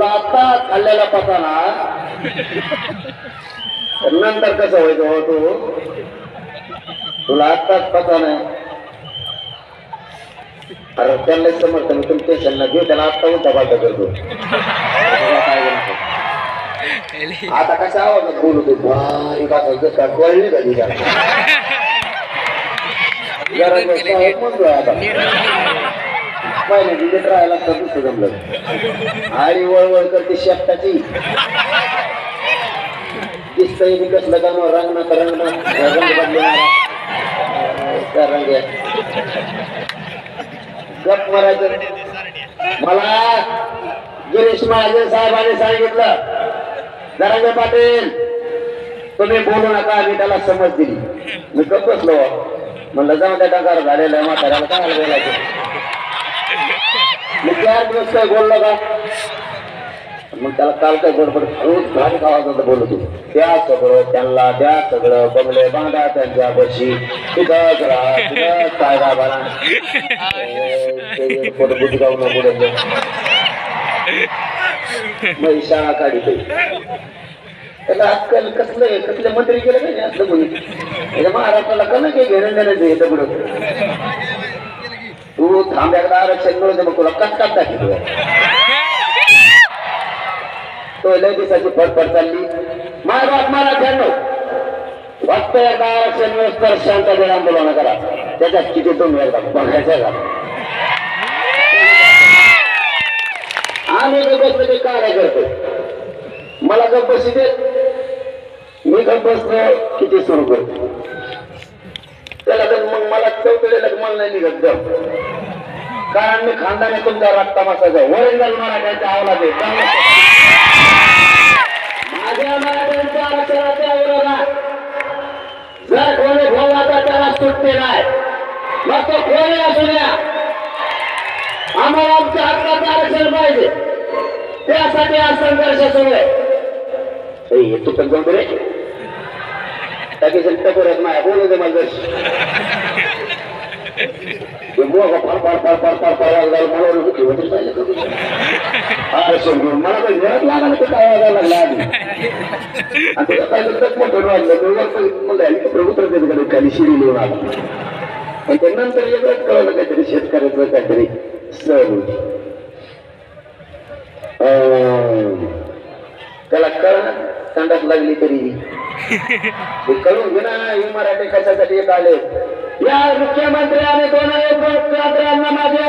तुला आता खाल्लेला पता ना नंतर कसं व्हायचं हो तू? तुला आत्ताच पता नाही अरे त्यांना समजतं मी तुम्ही टेन्शन ना घेऊ त्याला आत्ता उलटा पालटा करतो? आता कशा आवाजात बोलू तू भाई का का कळली आता. पहिले डिलेट राहायला तर दुसरं जमलं आणि वळवळ करते शेपटाची. दिसतंय मी कसलं का मग रंग ना रंग ना रंग बदलणार रंग गप मारायचं. मला गिरीश महाजन साहेबांनी सांगितलं जरांगे पाटील तुम्ही बोलू नका मी त्याला समज दिली. मी गप बसलो. म्हणलं जाऊ त्या टकार झालेलं आहे म्हाताऱ्याला काय बोलायचं? मी चार दिवस काय बोललो का? मग त्याला काल काय गडबड? रोज घाट गावात बोलत होतो. त्या सगळं त्यांना द्या सगळं बंगले बांधा त्यांच्या बशी. तिथंच राहा तिथंच काय गाभारा. पोट बुजगाव न बोलत मग शाळा काढी त्याला आजकाल कसलं कसले मंत्री केलं नाही असलं कोणी त्याच्या महाराष्ट्राला का नाही काही घेणं देण्याचं हे दगड तू थांब एकदा आरक्षण मिळून मग तुला कट कट तो लय दिवसाची फडफड चालली. माय बाप मला ठरलो फक्त एकदा आरक्षण मिळून तर शांततेने आंदोलन करा. त्याच्यात किती तुम्ही एकदा बघायचं का? आम्ही गप बसलो ते काय करतो मला गप बसी देत मी गप किती सुरू करतो. त्याला तर मग मला चौकलेलं मला नाही निघत कारण मी खानदाने तुमचा रक्ता मासाचा वरील मराठ्यांच्या आवला दे माझ्या मराठ्यांच्या आरक्षणाच्या विरोधात जर कोणी बोलला तर त्याला सुटते नाही. मग तो कोणी असू द्या. आम्हाला आमच्या हक्काचं आरक्षण पाहिजे. त्यासाठी हा संघर्ष सुरू आहे. तू पण जाऊन रे. टाकी माया बोलू दे मला मोग फार फार फार फार फार फार लागला मला मुख्य होते पाहिजे. का मला काही घरात लागला ते काय वाजायला लागला आधी. आणि त्याचं काय तर मोठं वाजलं मी वर म्हणलं प्रभुत्र त्याच्याकडे खाली शिडी लिहून आला पण ते वेगळंच कळलं काहीतरी शेतकऱ्याचं काहीतरी सहल अं, त्याला कळ संडास लागली तरी. हे कळून घे ना ही मराठी कशासाठी आले? या मुख्यमंत्र्याने दोन हजार माझ्या